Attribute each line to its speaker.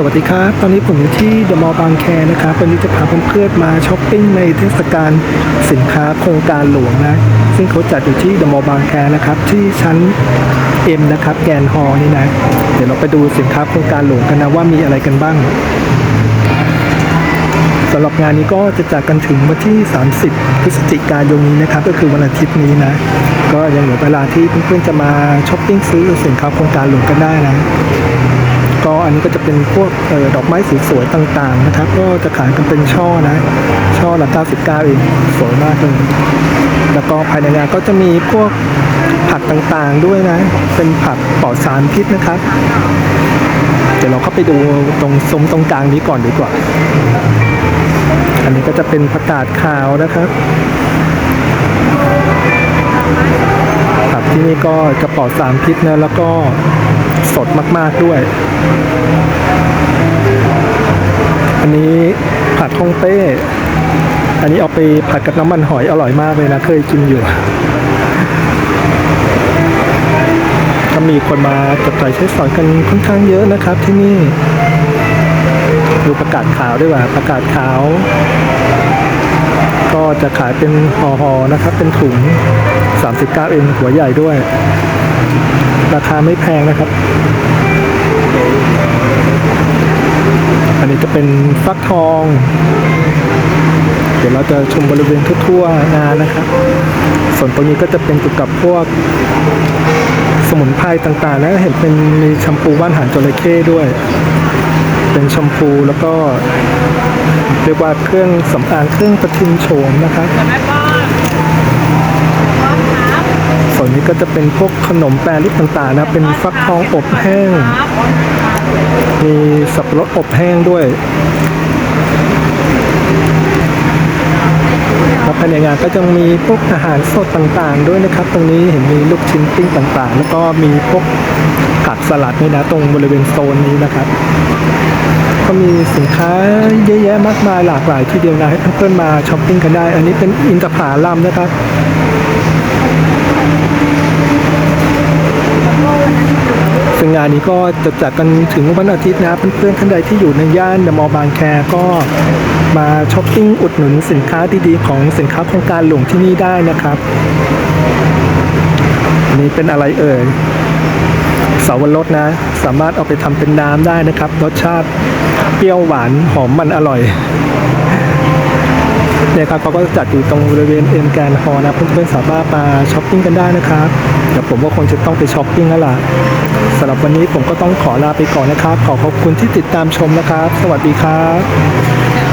Speaker 1: สวัสดีครับ ตอนนี้ผมอยู่ที่เดอะมอลล์บางแคนะครับวันนี้จะพาเพื่อนๆมาช้อปปิ้งในเทศกาลสินค้าโครงการหลวงนะ ซึ่งเขาจัดอยู่ที่เดอะมอลล์บางแคนะครับ ที่ชั้น M นะครับ แกนฮอล์นี่นะ เดี๋ยวเราไปดูสินค้าโครงการหลวงกันนะว่ามีอะไรกันบ้างสำหรับงานนี้ก็จะจัดกันถึงวันที่ 30 พฤศจิกายนนี้นะครับ ก็คือวันอาทิตย์นี้นะ ก็ยังเหลือเวลาที่เพื่อนๆจะมาช้อปปิ้งซื้อสินค้าโครงการหลวงกันได้นะ อันนี้ก็จะเป็นพวกออดอกไม้สวยๆต่างๆนะครับ ก็จะขายกันเป็นช่อนะ ช่อละ 99 เอง สวยมากเลยแล้วก็ภายในงานก็จะมีพวกผักต่างๆด้วยนะ เป็นผักปลอดสารพิษนะครับ เดี๋ยวเราเข้าไปดูตรงซุ้มตรงกลางนี้ก่อนดีกว่า อันนี้ก็จะเป็นผักกาดขาวนะครับผักที่นี่ก็จะปลอดสารพิษนะแล้วก็ สดมากๆด้วย อันนี้ผัดฮ่องเต้ อันนี้เอาไปผัดกับน้ำมันหอยอร่อยมากเลยนะ เคยกินอยู่ก็มีคนมาจับจ่ายใช้สอยกันค่อนข้างเยอะนะครับที่นี่ ดูประกาศขาวด้วยว่าประกาศขาว ก็จะขายเป็นห่อๆนะครับ เป็นถุง 39 เองหัวใหญ่ด้วย ไม่แพงนะครับ อันนี้จะเป็นฟักทอง เดี๋ยวเราจะชมบริเวณทั่วๆงานนะครับ ส่วนตรงนี้ก็จะเป็นเกี่ยวกับพวกสมุนไพรต่างๆ แล้วเห็นเป็นมีแชมพูว่านหางจระเข้ด้วย เป็นแชมพูแล้วก็เรียกว่าเครื่องสำอางเครื่องประทินโฉมนะครับ วนนี้ก็จะเป็นพวกขนมแปรรูปต่างๆนะเป็นฟักทองอบแห้ง มีสับปะรดอบแห้งด้วยแล้วภายในงานก็จะมีพวกอาหารสดต่างๆ ด้วยนะครับ ตรงนี้เห็นมีลูกชิ้นปิ้งต่างๆ แล้วก็มีพวกผักสลัดนี่นะตรงบริเวณโซนนี้นะครับ ก็มีสินค้าเยอะแยะมากมายหลากหลายทีเดียวนะให้เพื่อนๆมาช้อปปิ้งกันได้ อันนี้เป็นอินทผลัมนะครับ ซึ่งงา นนี้ก็จะจัดกันถึงวันอาทิตย์นะเพื่อนๆท่านใดที่อยู่ในย่านเดอะมอลล์บางแคก็มาช้อปปิ้งอุดหนุนสินค้าดีๆ ของสินค้าโครงการหลวงที่นี่ได้นะครับนนี้เป็นอะไรเอ่ยเสาวรสนะ สามารถเอาไปทำเป็นน้ำได้นะครับ รสชาติเปรี้ยวหวานหอมมันอร่อย เนี่ยครับเขาก็จัดอยู่ตรงบริเวณเอ็มแกนฮอนะเพื่อนๆสามารถมาช้อปปิ้งกันได้นะครับเดี๋ยวผมก็คงจะต้องไปช้อปปิ้งแล้วล่ะสำหรับวันนี้ผมก็ต้องขอลาไปก่อนนะครับ ขอขอบคุณที่ติดตามชมนะครับ สวัสดีครับ